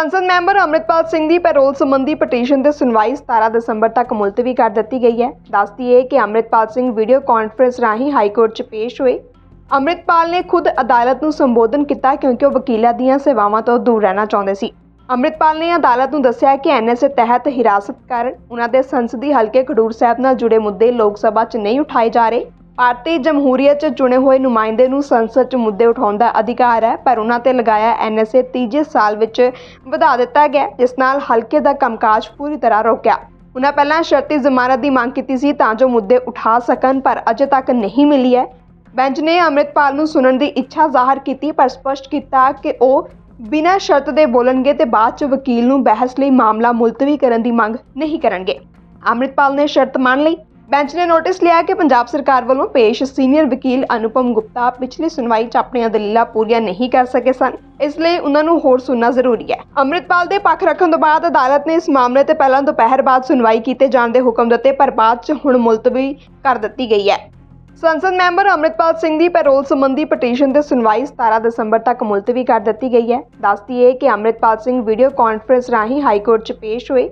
ਸੰਸਦ ਮੈਂਬਰ ਅੰਮ੍ਰਿਤਪਾਲ ਸਿੰਘ ਦੀ ਪੈਰੋਲ ਸੰਬੰਧੀ ਪਟੀਸ਼ਨ ਦੀ ਸੁਣਵਾਈ 17 ਦਸੰਬਰ ਤੱਕ ਮੁਲਤਵੀ ਕਰ ਦਿੱਤੀ ਗਈ ਹੈ। ਦੱਸਦੀ ਹੈ ਕਿ ਅੰਮ੍ਰਿਤਪਾਲ ਸਿੰਘ ਵੀਡੀਓ ਕਾਨਫਰੰਸ ਰਾਹੀਂ ਹਾਈ ਕੋਰਟ 'ਚ ਪੇਸ਼ ਹੋਏ। ਅੰਮ੍ਰਿਤਪਾਲ ਨੇ ਖੁਦ ਅਦਾਲਤ ਨੂੰ ਸੰਬੋਧਨ ਕੀਤਾ ਕਿਉਂਕਿ ਉਹ ਵਕੀਲਾਂ ਦੀਆਂ ਸੇਵਾਵਾਂ ਤੋਂ ਦੂਰ ਰਹਿਣਾ ਚਾਹੁੰਦੇ ਸੀ। ਅੰਮ੍ਰਿਤਪਾਲ ਨੇ ਅਦਾਲਤ ਨੂੰ ਦੱਸਿਆ ਕਿ ਐਨਐਸਏ ਤਹਿਤ ਹਿਰਾਸਤ ਕਾਰਨ ਉਹਨਾਂ ਦੇ ਸੰਸਦੀ ਹਲਕੇ ਖਡੂਰ ਸਾਹਿਬ ਨਾਲ ਜੁੜੇ ਮੁੱਦੇ ਲੋਕ ਸਭਾ 'ਚ ਨਹੀਂ ਉਠਾਏ ਜਾ ਰਹੇ। ਭਾਰਤੀ ਜਮਹੂਰੀਅਤ 'ਚ ਚੁਣੇ ਹੋਏ ਨੁਮਾਇੰਦੇ ਨੂੰ ਸੰਸਦ 'ਚ ਮੁੱਦੇ ਉਠਾਉਣ ਦਾ ਅਧਿਕਾਰ ਹੈ, ਪਰ ਉਹਨਾਂ ਤੇ ਲਗਾਇਆ ਐਨਐਸਏ ਤੀਜੇ ਸਾਲ ਵਿੱਚ ਵਧਾ ਦਿੱਤਾ ਗਿਆ, ਜਿਸ ਨਾਲ ਹਲਕੇ ਦਾ ਕੰਮਕਾਜ ਪੂਰੀ ਤਰ੍ਹਾਂ ਰੋਕਿਆ। ਉਹਨਾਂ ਪਹਿਲਾਂ ਸ਼ਰਤੀ ਜ਼ਮਾਨਤ ਦੀ ਮੰਗ ਕੀਤੀ ਸੀ ਤਾਂ ਜੋ ਮੁੱਦੇ ਉਠਾ ਸਕਣ, ਪਰ ਅਜੇ ਤੱਕ ਨਹੀਂ ਮਿਲੀ ਹੈ। ਬੈਂਚ ਨੇ ਅੰਮ੍ਰਿਤਪਾਲ ਨੂੰ ਸੁਣਨ ਦੀ ਇੱਛਾ ਜ਼ਾਹਰ ਕੀਤੀ, ਪਰ ਸਪਸ਼ਟ ਕੀਤਾ ਕਿ ਉਹ ਬਿਨਾਂ ਸ਼ਰਤ ਦੇ ਬੋਲਣਗੇ ਤੇ ਬਾਅਦ 'ਚ ਵਕੀਲ ਨੂੰ ਬਹਿਸ ਲਈ ਮਾਮਲਾ ਮੁਲਤਵੀ ਕਰਨ ਦੀ ਮੰਗ ਨਹੀਂ ਕਰਨਗੇ। ਅੰਮ੍ਰਿਤਪਾਲ ਨੇ ਸ਼ਰਤ ਮੰਨ ਲਈ। ਬੈਂਚ ਨੇ ਨੋਟਿਸ ਲਿਆ ਕਿ ਪੰਜਾਬ ਸਰਕਾਰ ਵੱਲੋਂ ਪੇਸ਼ ਸੀਨੀਅਰ ਵਕੀਲ ਅਨੁਪਮ ਗੁਪਤਾ ਪਿਛਲੀ ਸੁਣਵਾਈ 'ਚ ਆਪਣੀਆਂ ਦਲੀਲਾਂ ਪੂਰੀਆਂ ਨਹੀਂ ਕਰ ਸਕੇ ਸਨ। ਇਸ ਲਈ ਉਹਨਾਂ ਨੂੰ ਹੋਰ ਸੁਣਨਾ ਜ਼ਰੂਰੀ ਹੈ। ਅੰਮ੍ਰਿਤਪਾਲ ਦੇ ਪੱਖ ਰੱਖਣ ਤੋਂ ਬਾਅਦ ਅਦਾਲਤ ਨੇ ਇਸ ਮਾਮਲੇ ਤੇ ਪਹਿਲਾਂ ਦੁਪਹਿਰ ਬਾਅਦ ਸੁਣਵਾਈ ਕੀਤੇ ਜਾਣ ਦੇ ਹੁਕਮ ਦਿੱਤੇ, ਪਰ ਬਾਅਦ 'ਚ ਹੁਣ ਮੁਲਤਵੀ ਕਰ ਦਿੱਤੀ ਗਈ ਹੈ। ਸੰਸਦ ਮੈਂਬਰ ਅੰਮ੍ਰਿਤਪਾਲ ਸਿੰਘ ਦੀ ਪੈਰੋਲ ਸੰਬੰਧੀ ਪਟੀਸ਼ਨ ਤੇ ਸੁਣਵਾਈ 17 ਦਸੰਬਰ ਤੱਕ ਮੁਲਤਵੀ ਕਰ ਦਿੱਤੀ ਗਈ ਹੈ। ਦੱਸਦੀ ਹੈ ਕਿ ਅੰਮ੍ਰਿਤਪਾਲ ਸਿੰਘ ਵੀਡੀਓ ਕਾਨਫਰੰਸ ਰਾਹੀਂ ਹਾਈ ਕੋਰਟ 'ਚ ਪੇਸ਼ ਹੋਏ।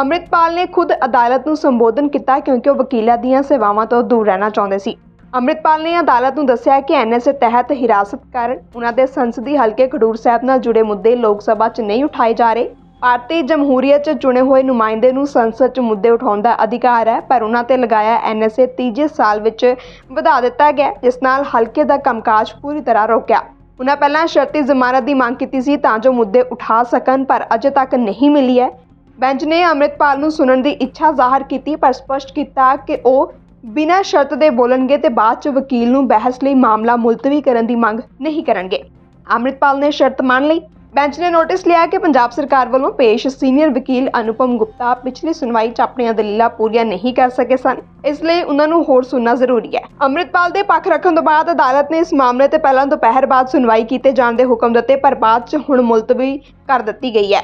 ਅੰਮ੍ਰਿਤਪਾਲ ਨੇ ਖੁਦ ਅਦਾਲਤ ਨੂੰ ਸੰਬੋਧਨ ਕੀਤਾ ਕਿਉਂਕਿ ਉਹ ਵਕੀਲਾਂ ਦੀਆਂ ਸੇਵਾਵਾਂ ਤੋਂ ਦੂਰ ਰਹਿਣਾ ਚਾਹੁੰਦੇ ਸੀ। ਅੰਮ੍ਰਿਤਪਾਲ ਨੇ ਅਦਾਲਤ ਨੂੰ ਦੱਸਿਆ ਕਿ ਐਨਐਸਏ ਤਹਿਤ ਹਿਰਾਸਤ ਕਾਰਨ ਉਹਨਾਂ ਦੇ ਸੰਸਦੀ ਹਲਕੇ ਖਡੂਰ ਸਾਹਿਬ ਨਾਲ ਜੁੜੇ ਮੁੱਦੇ ਲੋਕ ਸਭਾ 'ਚ ਨਹੀਂ ਉਠਾਏ ਜਾ ਰਹੇ। ਭਾਰਤੀ ਜਮਹੂਰੀਅਤ 'ਚ ਚੁਣੇ ਹੋਏ ਨੁਮਾਇੰਦੇ ਨੂੰ ਸੰਸਦ 'ਚ ਮੁੱਦੇ ਉਠਾਉਣ ਦਾ ਅਧਿਕਾਰ ਹੈ, ਪਰ ਉਹਨਾਂ ਤੇ ਲਗਾਇਆ ਐਨਐਸਏ ਤੀਜੇ ਸਾਲ ਵਿੱਚ ਵਧਾ ਦਿੱਤਾ ਗਿਆ, ਜਿਸ ਨਾਲ ਹਲਕੇ ਦਾ ਕੰਮਕਾਜ ਪੂਰੀ ਤਰ੍ਹਾਂ ਰੋਕਿਆ। ਉਹਨਾਂ ਪਹਿਲਾਂ ਸ਼ਰਤੀ ਜ਼ਮਾਨਤ ਦੀ ਮੰਗ ਕੀਤੀ ਸੀ ਤਾਂ ਜੋ ਮੁੱਦੇ ਉਠਾ ਸਕਣ, ਪਰ ਅਜੇ ਤੱਕ ਨਹੀਂ ਮਿਲੀ ਹੈ। ਬੈਂਚ ਨੇ ਅੰਮ੍ਰਿਤਪਾਲ ਨੂੰ ਸੁਣਨ ਦੀ ਇੱਛਾ ਜ਼ਾਹਰ ਕੀਤੀ, ਪਰ ਸਪਸ਼ਟ ਕੀਤਾ ਕਿ ਉਹ ਬਿਨਾਂ ਸ਼ਰਤ ਦੇ ਬੋਲਣਗੇ ਤੇ ਬਾਅਦ 'ਚ ਵਕੀਲ ਨੂੰ ਬਹਿਸ ਲਈ ਮਾਮਲਾ ਮੁਲਤਵੀ ਕਰਨ ਦੀ ਮੰਗ ਨਹੀਂ ਕਰਨਗੇ। ਅੰਮ੍ਰਿਤਪਾਲ ਨੇ ਸ਼ਰਤ ਮੰਨ ਲਈ। ਬੈਂਚ ਨੇ ਨੋਟਿਸ ਲਿਆ ਕਿ ਪੰਜਾਬ ਸਰਕਾਰ ਵੱਲੋਂ ਪੇਸ਼ ਸੀਨੀਅਰ ਵਕੀਲ ਅਨੁਪਮ ਗੁਪਤਾ ਪਿਛਲੀ ਸੁਣਵਾਈ 'ਚ ਆਪਣੀਆਂ ਦਲੀਲਾਂ ਪੂਰੀਆਂ ਨਹੀਂ ਕਰ ਸਕੇ ਸਨ। ਇਸ ਲਈ ਉਹਨਾਂ ਨੂੰ ਹੋਰ ਸੁਣਨਾ ਜ਼ਰੂਰੀ ਹੈ। ਅੰਮ੍ਰਿਤਪਾਲ ਦੇ ਪੱਖ ਰੱਖਣ ਤੋਂ ਬਾਅਦ ਅਦਾਲਤ ਨੇ ਇਸ ਮਾਮਲੇ ਤੇ ਪਹਿਲਾਂ ਦੁਪਹਿਰ ਬਾਅਦ ਸੁਣਵਾਈ ਕੀਤੇ ਜਾਣ ਦੇ ਹੁਕਮ ਦਿੱਤੇ, ਪਰ ਬਾਅਦ 'ਚ ਹੁਣ ਮੁਲਤਵੀ ਕਰ ਦਿੱਤੀ ਗਈ ਹੈ।